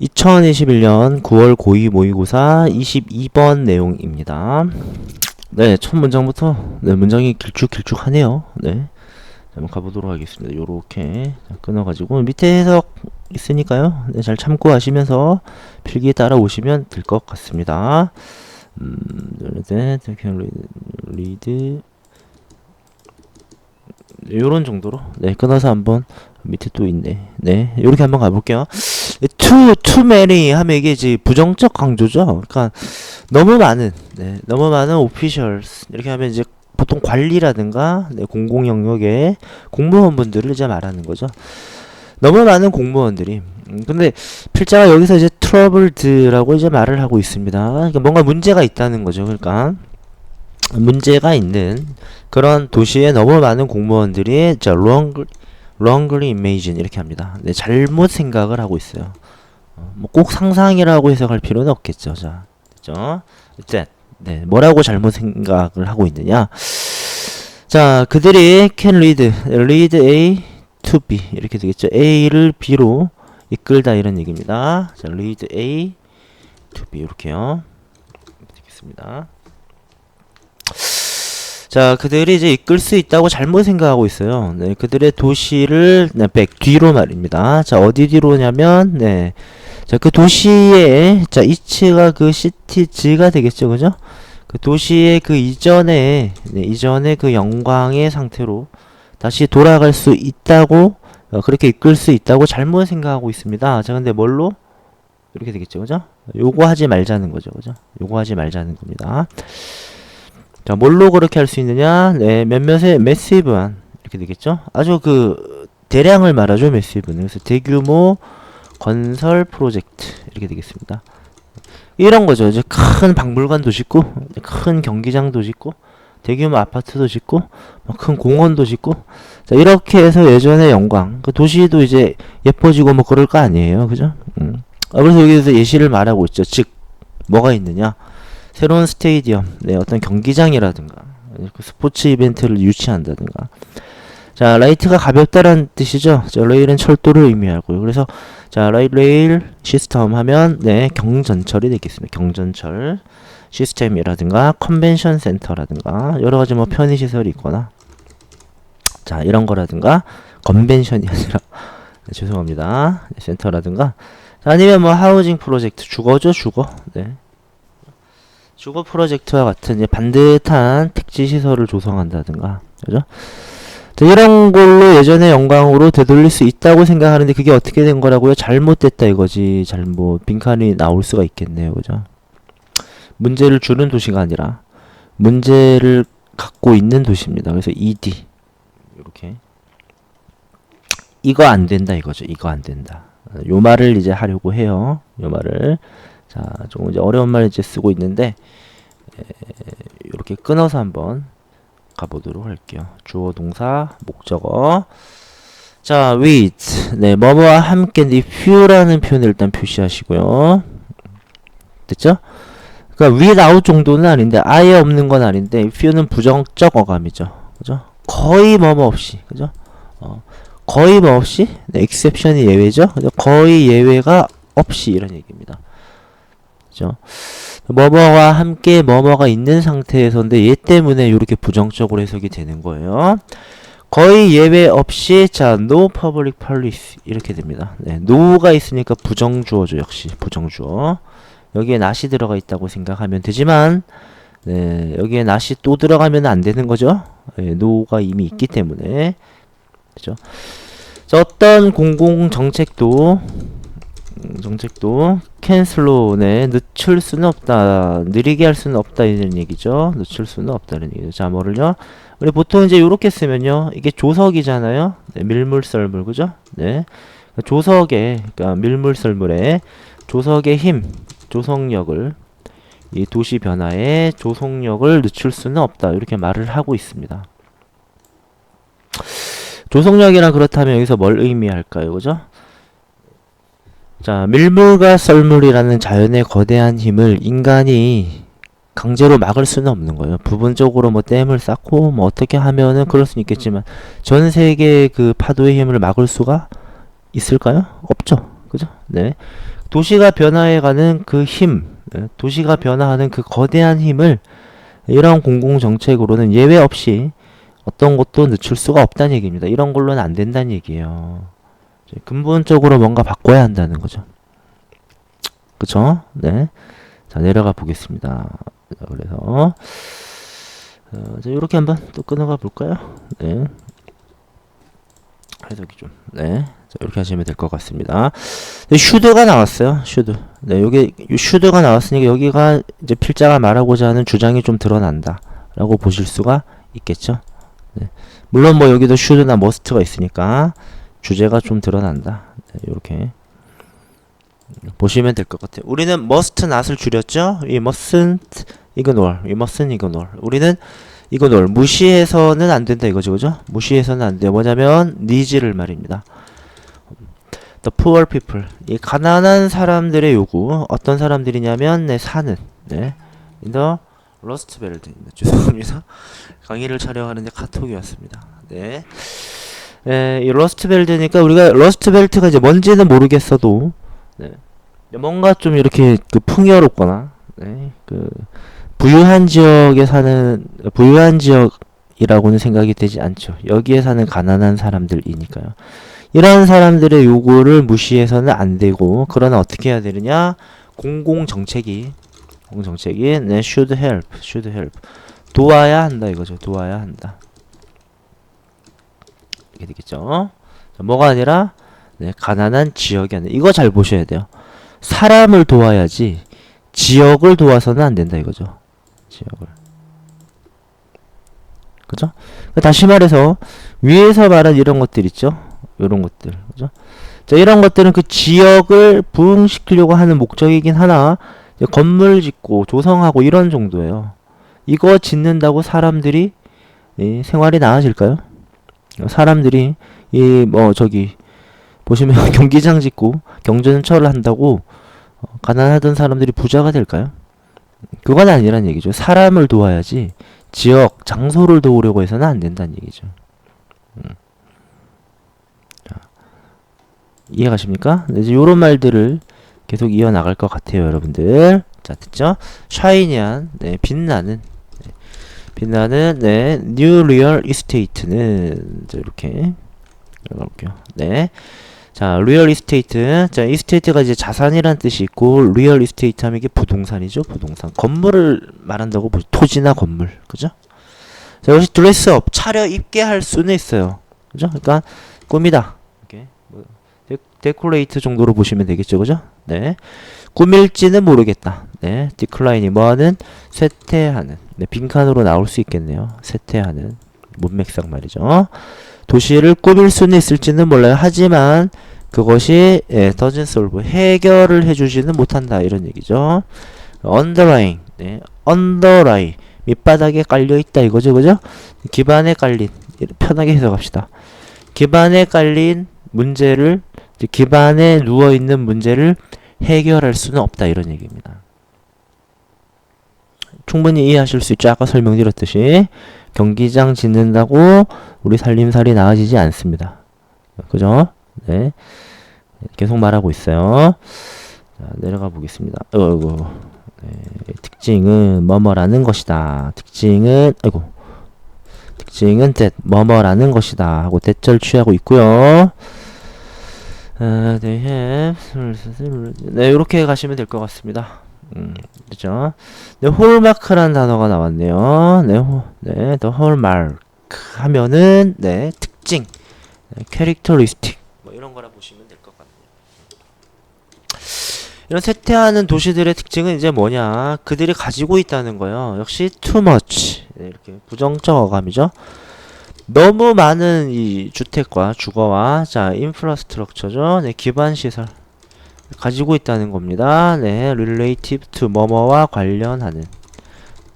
2021년 9월 고2 모의고사 22번 내용입니다. 네, 첫 문장부터 네, 문장이 길쭉길쭉하네요. 네. 자, 한번 가보도록 하겠습니다. 요렇게 자, 끊어가지고 밑에 해석 있으니까요. 네, 잘 참고하시면서 필기에 따라오시면 될 것 같습니다. 음, 네, 리드 네, 요런 정도로 네, 끊어서 한번 밑에 또 있네. 네, 요렇게 한번 가볼게요. Too too many 하면 이게 이제 부정적 강조죠. 그러니까 너무 많은, 네, 너무 많은 officials 이렇게 하면 이제 보통 관리라든가 네, 공공 영역의 공무원분들을 이제 말하는 거죠. 너무 많은 공무원들이. 음, 근데 필자가 여기서 이제 troubled라고 이제 말을 하고 있습니다. 그러니까 뭔가 문제가 있다는 거죠. 그러니까 문제가 있는 그런 도시에 너무 많은 공무원들이 자 wrong wrongly imagine 이렇게 합니다. 네, 잘못 생각을 하고 있어요. 어, 뭐꼭 상상이라고 해석할 필요는 없겠죠. 자, 됐죠? 일단 네, 뭐라고 잘못 생각을 하고 있느냐? 자, 그들이 can lead, lead A to B 이렇게 되겠죠. A를 B로 이끌다 이런 얘기입니다. 자, lead A to B 이렇게요. 되겠습니다. 자, 그들이 이제 이끌 수 있다고 잘못 생각하고 있어요. 네, 그들의 도시를 네, 백 뒤로 말입니다. 자, 어디 뒤로냐면 네. 자, 그 도시의 자, 이치가 그 시티즈가 되겠죠. 그죠? 그 도시의 그 이전에 네, 이전의 그 영광의 상태로 다시 돌아갈 수 있다고 어, 그렇게 이끌 수 있다고 잘못 생각하고 있습니다. 자, 근데 뭘로 이렇게 되겠죠. 그죠? 요거 하지 말자는 거죠. 그죠? 요거 하지 말자는 겁니다. 자, 뭘로 그렇게 할 수 있느냐? 네, 몇몇의 매시브한 이렇게 되겠죠? 아주 그 대량을 말하죠, 매시브는. 그래서 대규모 건설 프로젝트 이렇게 되겠습니다. 이런 거죠. 이제 큰 박물관도 짓고, 큰 경기장도 짓고, 대규모 아파트도 짓고, 뭐큰 공원도 짓고, 자 이렇게 해서 예전의 영광, 그 도시도 이제 예뻐지고 뭐 그럴 거 아니에요, 그죠? 음. 아, 그래서 여기서 예시를 말하고 있죠. 즉 뭐가 있느냐? 새로운 스테이디엄, 네, 어떤 경기장이라든가 그 스포츠 이벤트를 유치한다든가. 자, 라이트가 가볍다라는 뜻이죠. 자, 레일은 철도를 의미하고요. 그래서 자, 라이 레일 시스템 하면 네, 경전철이 되겠습니다. 경전철 시스템이라든가 컨벤션 센터라든가 여러 가지 뭐 편의 시설이 있거나 자, 이런 거라든가 컨벤션이 아니라 네, 죄송합니다. 네, 센터라든가 자, 아니면 뭐 하우징 프로젝트 주거죠, 주거. 네. 주거 프로젝트와 같은 반듯한 택지 시설을 조성한다든가 그죠? 자, 이런 걸로 예전의 영광으로 되돌릴 수 있다고 생각하는데 그게 어떻게 된 거라고요? 잘못됐다 이거지. 잘못 빈칸이 나올 수가 있겠네요. 그죠? 문제를 주는 도시가 아니라 문제를 갖고 있는 도시입니다. 그래서 ED 이렇게 이거 안 된다 이거죠. 이거 안 된다. 요 말을 이제 하려고 해요. 요 말을 자, 조금 이제 어려운 말 이제 쓰고 있는데 이렇게 끊어서 한번 가보도록 할게요. 주어, 동사, 목적어. 자, with 네, 뭐뭐와 함께 이 few라는 표현을 일단 표시하시고요. 됐죠? 그러니까 without 정도는 아닌데 아예 없는 건 아닌데 few는 부정적 어감이죠. 그죠? 거의 뭐뭐 없이. 그죠? 어, 거의 뭐 없이 네, exception이 예외죠. 거의 예외가 없이 이런 얘기입니다. 그죠? 뭐뭐와 함께 뭐뭐가 있는 상태에서인데 얘 때문에 이렇게 부정적으로 해석이 되는 거예요. 거의 예외 없이 자 no public policy 이렇게 됩니다. 네, no가 있으니까 부정주어죠 역시 부정주어. 여기에 not이 들어가 있다고 생각하면 되지만 네, 여기에 not이 또 들어가면 안 되는 거죠. 네, no가 이미 있기 때문에 그죠. 자, 어떤 공공 정책도 음, 정책도 캔슬로네 늦출 수는 없다 느리게 할 수는 없다 이런 얘기죠. 늦출 수는 없다는 얘기죠. 자 뭐를요? 우리 보통 이제 요렇게 쓰면요. 이게 조석이잖아요. 네, 밀물썰물 그죠? 네. 조석의 그러니까 밀물썰물의 조석의 힘 조석력을 이 도시 변화의 조속력을 늦출 수는 없다. 이렇게 말을 하고 있습니다. 조속력이라 그렇다면 여기서 뭘 의미할까요? 그죠 자, 밀물과 썰물이라는 자연의 거대한 힘을 인간이 강제로 막을 수는 없는 거예요. 부분적으로 뭐 댐을 쌓고 뭐 어떻게 하면은 그럴 수는 있겠지만 전 세계의 그 파도의 힘을 막을 수가 있을까요? 없죠. 그죠? 네. 도시가 변화해가는 그 힘, 예, 도시가 변화하는 그 거대한 힘을 이런 공공정책으로는 예외 없이 어떤 것도 늦출 수가 없다는 얘기입니다. 이런 걸로는 안 된다는 얘기예요. 근본적으로 뭔가 바꿔야 한다는 거죠. 그쵸? 네. 자, 내려가 보겠습니다. 자, 그래서, 어, 자, 요렇게 한번 또 끊어가 볼까요? 네. 해석이 좀, 네. 자, 이렇게 하시면 될 것 같습니다. 네, 슈드가 나왔어요. 슈드. 네, 요게, 요 슈드가 나왔으니까 여기가 이제 필자가 말하고자 하는 주장이 좀 드러난다. 라고 보실 수가 있겠죠. 네. 물론 뭐 여기도 슈드나 머스트가 있으니까 주제가 좀 드러난다. 네, 요렇게. 보시면 될 것 같아요. 우리는 must not을 줄였죠? 이 mustn't ignore, 이 mustn't ignore. 우리는 ignore, 무시해서는 안 된다 이거죠, 그죠? 무시해서는 안 돼요. 뭐냐면 needs를 말입니다. The poor people, 이 가난한 사람들의 요구, 어떤 사람들이냐면 네, 사는, 네, in the Rust Belt, 죄송합니다. 강의를 촬영하는데 카톡이 왔습니다. 네. 에, 이 러스트 벨트니까 우리가 러스트 벨트가 이제 뭔지는 모르겠어도 네. 뭔가 좀 이렇게 그 풍요롭거나 네. 그 부유한 지역에 사는 부유한 지역이라고는 생각이 되지 않죠. 여기에 사는 가난한 사람들이니까요. 이런 사람들의 요구를 무시해서는 안 되고 그러나 어떻게 해야 되느냐? 공공 정책이 공공 정책이 네, should help, should help 도와야 한다 이거죠. 도와야 한다. 이렇게 되겠죠. 자, 뭐가 아니라 네, 가난한 지역이 아니라 이거 잘 보셔야 돼요. 사람을 도와야지 지역을 도와서는 안 된다 이거죠. 지역을. 그죠? 다시 말해서 위에서 말한 이런 것들 있죠. 이런 것들. 그죠? 자, 이런 것들은 그 지역을 부흥시키려고 하는 목적이긴 하나 건물 짓고 조성하고 이런 정도예요. 이거 짓는다고 사람들이 이 생활이 나아질까요? 사람들이 이 뭐 저기 보시면 경기장 짓고 경전철을 한다고 어, 가난하던 사람들이 부자가 될까요? 그건 아니란 얘기죠. 사람을 도와야지 지역, 장소를 도우려고 해서는 안 된다는 얘기죠. 음. 자, 이해 가십니까? 네, 이제 요런 말들을 계속 이어나갈 것 같아요, 여러분들. 자, 됐죠? 샤이니한, 네, 빛나는, 네, 빛나는, 네, 뉴 리얼 이스테이트는, 자, 이렇게, 들어가볼게요. 네. 자, 리얼 이스테이트. 자, 이스테이트가 이제 자산이란 뜻이 있고, 리얼 이스테이트 하면 이게 부동산이죠, 부동산. 건물을 말한다고 보죠. 토지나 건물. 그죠? 자, 이것이 드레스업, 차려 입게 할 수는 있어요. 그죠? 그러니까, 꾸미다. 이렇게, 뭐, 데, 데코레이트 정도로 보시면 되겠죠, 그죠? 네. 꾸밀지는 모르겠다. 네. 디클라인이 뭐하는? 쇠퇴하는. 네, 빈칸으로 나올 수 있겠네요. 쇠퇴하는. 문맥상 말이죠. 도시를 꾸밀 수는 있을지는 몰라요. 하지만 그것이 예, doesn't solve 해결을 해주지는 못한다 이런 얘기죠. underlying, 네, underlie 밑바닥에 깔려 있다 이거죠, 그죠? 기반에 깔린 편하게 해석합시다. 기반에 깔린 문제를 기반에 누워 있는 문제를 해결할 수는 없다 이런 얘기입니다. 충분히 이해하실 수 있죠. 아까 설명드렸듯이 경기장 짓는다고 우리 살림살이 나아지지 않습니다. 그죠? 네. 계속 말하고 있어요. 자, 내려가 보겠습니다. 어이구. 네. 특징은 뭐뭐라는 것이다. 특징은 아이고. 특징은 that 뭐뭐라는 것이다 하고 대절 취하고 있고요. 아, they have 네, 이렇게 가시면 될 것 같습니다. 음, 그죠? 네, 홀마크라는 단어가 나왔네요. 네, 호, 네, the hallmark 하면은 네, 특징, 네, characteristic 뭐 이런 거라 보시면 될 것 같네요. 이런 쇠퇴하는 도시들의 특징은 이제 뭐냐? 그들이 가지고 있다는 거예요. 역시 too much 네, 이렇게 부정적 어감이죠. 너무 많은 이 주택과 주거와 자 인프라스트럭처죠. 네, 기반 시설 가지고 있다는 겁니다. 네, relative to 뭐뭐와 관련하는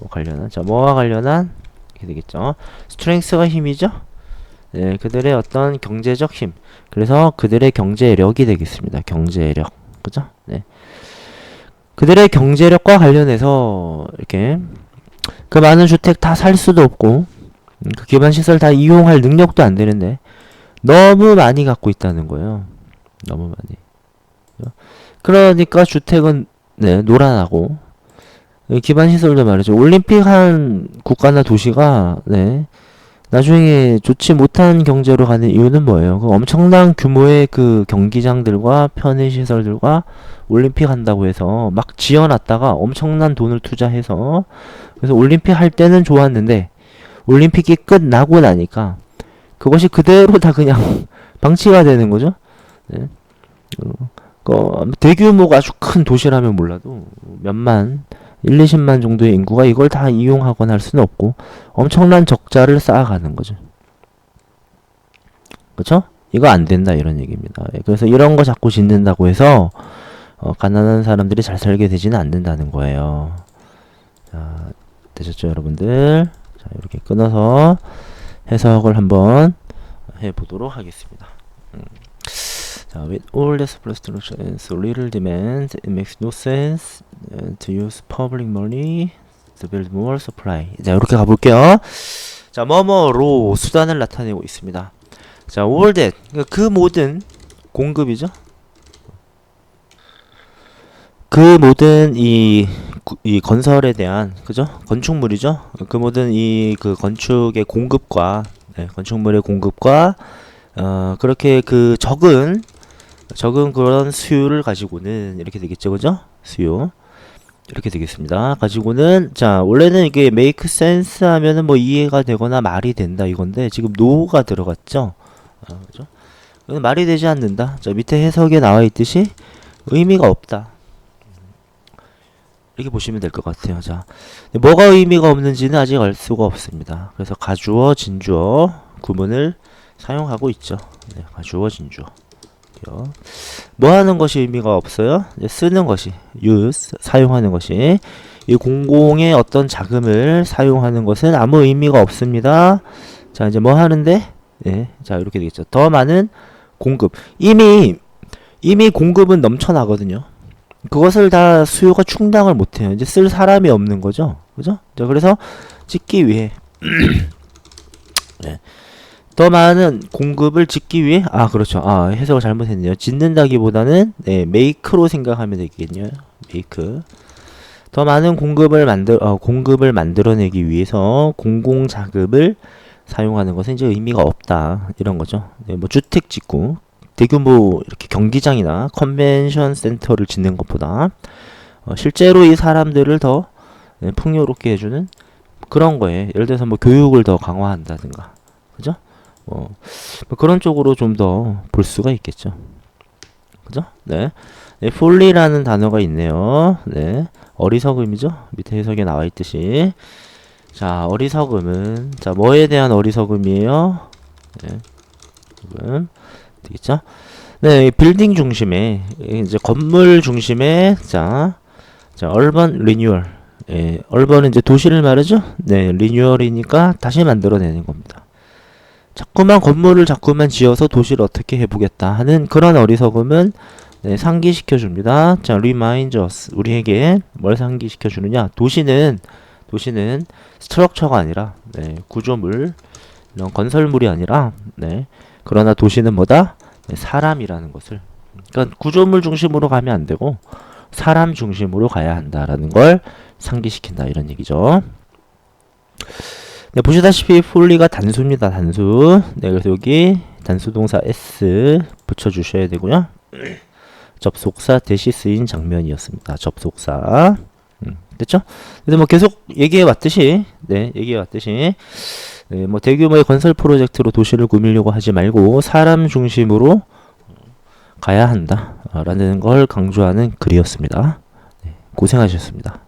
뭐 관련한 자 뭐와 관련한 이렇게 되겠죠. strength가 힘이죠. 네, 그들의 어떤 경제적 힘. 그래서 그들의 경제력이 되겠습니다. 경제력. 그죠? 네. 그들의 경제력과 관련해서 이렇게 그 많은 주택 다 살 수도 없고 음, 그 기반 시설 다 이용할 능력도 안 되는데 너무 많이 갖고 있다는 거예요. 너무 많이. 그러니까 주택은 네, 노란하고 이 기반 시설도 말이죠. 올림픽 한 국가나 도시가 네. 나중에 좋지 못한 경제로 가는 이유는 뭐예요? 그 엄청난 규모의 그 경기장들과 편의 시설들과 올림픽 한다고 해서 막 지어놨다가 엄청난 돈을 투자해서 그래서 올림픽 할 때는 좋았는데 올림픽이 끝나고 나니까 그것이 그대로 다 그냥 방치가 되는 거죠. 네. 어, 그 대규모가 아주 큰 도시라면 몰라도 몇만 1, 20만 정도의 인구가 이걸 다 이용하거나 할 수는 없고 엄청난 적자를 쌓아가는 거죠. 그쵸? 이거 안 된다 이런 얘기입니다. 예, 그래서 이런 거 자꾸 짓는다고 해서 어, 가난한 사람들이 잘 살게 되지는 않는다는 거예요. 자, 되셨죠 여러분들? 자, 이렇게 끊어서 해석을 한번 해보도록 하겠습니다. 음. 자, with all this frustration and so little demand, it makes no sense uh, to use public money to build more supply. 자, 이렇게 가볼게요. 자, 뭐뭐로 수단을 나타내고 있습니다. 자, all that 그러니까 그 모든 공급이죠. 그 모든 이, 구- 이 건설에 대한 그죠? 건축물이죠. 그 모든 이 그 건축의 공급과 네, 건축물의 공급과 어, 그렇게 그 적은 적은 그런 수요를 가지고는 이렇게 되겠죠, 그죠? 수요 이렇게 되겠습니다. 가지고는 자 원래는 이게 make sense 하면은 뭐 이해가 되거나 말이 된다 이건데 지금 no가 들어갔죠, 아, 그죠? 말이 되지 않는다. 자 밑에 해석에 나와 있듯이 의미가 없다. 이렇게 보시면 될 것 같아요. 자 뭐가 의미가 없는지는 아직 알 수가 없습니다. 그래서 가주어, 진주어 구문을 사용하고 있죠. 네, 가주어, 진주어. 요. 뭐 하는 것이 의미가 없어요? 쓰는 것이 use 사용하는 것이 이 공공의 어떤 자금을 사용하는 것은 아무 의미가 없습니다. 자 이제 뭐 하는데? 네, 자 이렇게 되겠죠. 더 많은 공급 이미 이미 공급은 넘쳐나거든요. 그것을 다 수요가 충당을 못해요. 이제 쓸 사람이 없는 거죠. 그죠? 자 그래서 찍기 위해 네. 더 많은 공급을 짓기 위해 아 그렇죠. 아 해석을 잘못했네요. 짓는다기보다는 네 메이크로 생각하면 되겠네요. 메이크 더 많은 공급을 만들 어, 공급을 만들어내기 위해서 공공 자금을 사용하는 것은 이제 의미가 없다. 이런 거죠. 네, 뭐 주택 짓고 대규모 이렇게 경기장이나 컨벤션 센터를 짓는 것보다 어, 실제로 이 사람들을 더 네, 풍요롭게 해주는 그런 거에 예를 들어서 뭐 교육을 더 강화한다든가. 그죠? 뭐, 뭐 그런 쪽으로 좀 더 볼 수가 있겠죠. 그죠? 네. 네, 폴리라는 단어가 있네요. 네. 어리석음이죠? 밑에 해석에 나와 있듯이. 자, 어리석음은, 자, 뭐에 대한 어리석음이에요? 네. 지금, 되겠죠? 네, 빌딩 중심에, 이제 건물 중심에, 자, 자, 얼번 리뉴얼. 예, 얼번은 이제 도시를 말하죠? 네, 리뉴얼이니까 다시 만들어내는 겁니다. 자꾸만 건물을 자꾸만 지어서 도시를 어떻게 해보겠다 하는 그런 어리석음은 네, 상기시켜 줍니다. 자, remind us 우리에게 뭘 상기시켜 주느냐? 도시는 도시는 스트럭처가 아니라 네, 구조물 건설물이 아니라 네, 그러나 도시는 뭐다? 네, 사람이라는 것을 그러니까 구조물 중심으로 가면 안 되고 사람 중심으로 가야 한다라는 걸 상기시킨다 이런 얘기죠. 네, 보시다시피 폴리가 단수입니다. 단수. 네, 그래서 여기 단수 동사 s 붙여 주셔야 되고요. 접속사 대시 쓰인 장면이었습니다. 접속사. 음, 됐죠? 그래서 뭐 계속 얘기해 왔듯이 네, 얘기해 왔듯이 네, 뭐 대규모의 건설 프로젝트로 도시를 꾸미려고 하지 말고 사람 중심으로 가야 한다 라는 걸 강조하는 글이었습니다. 네, 고생하셨습니다.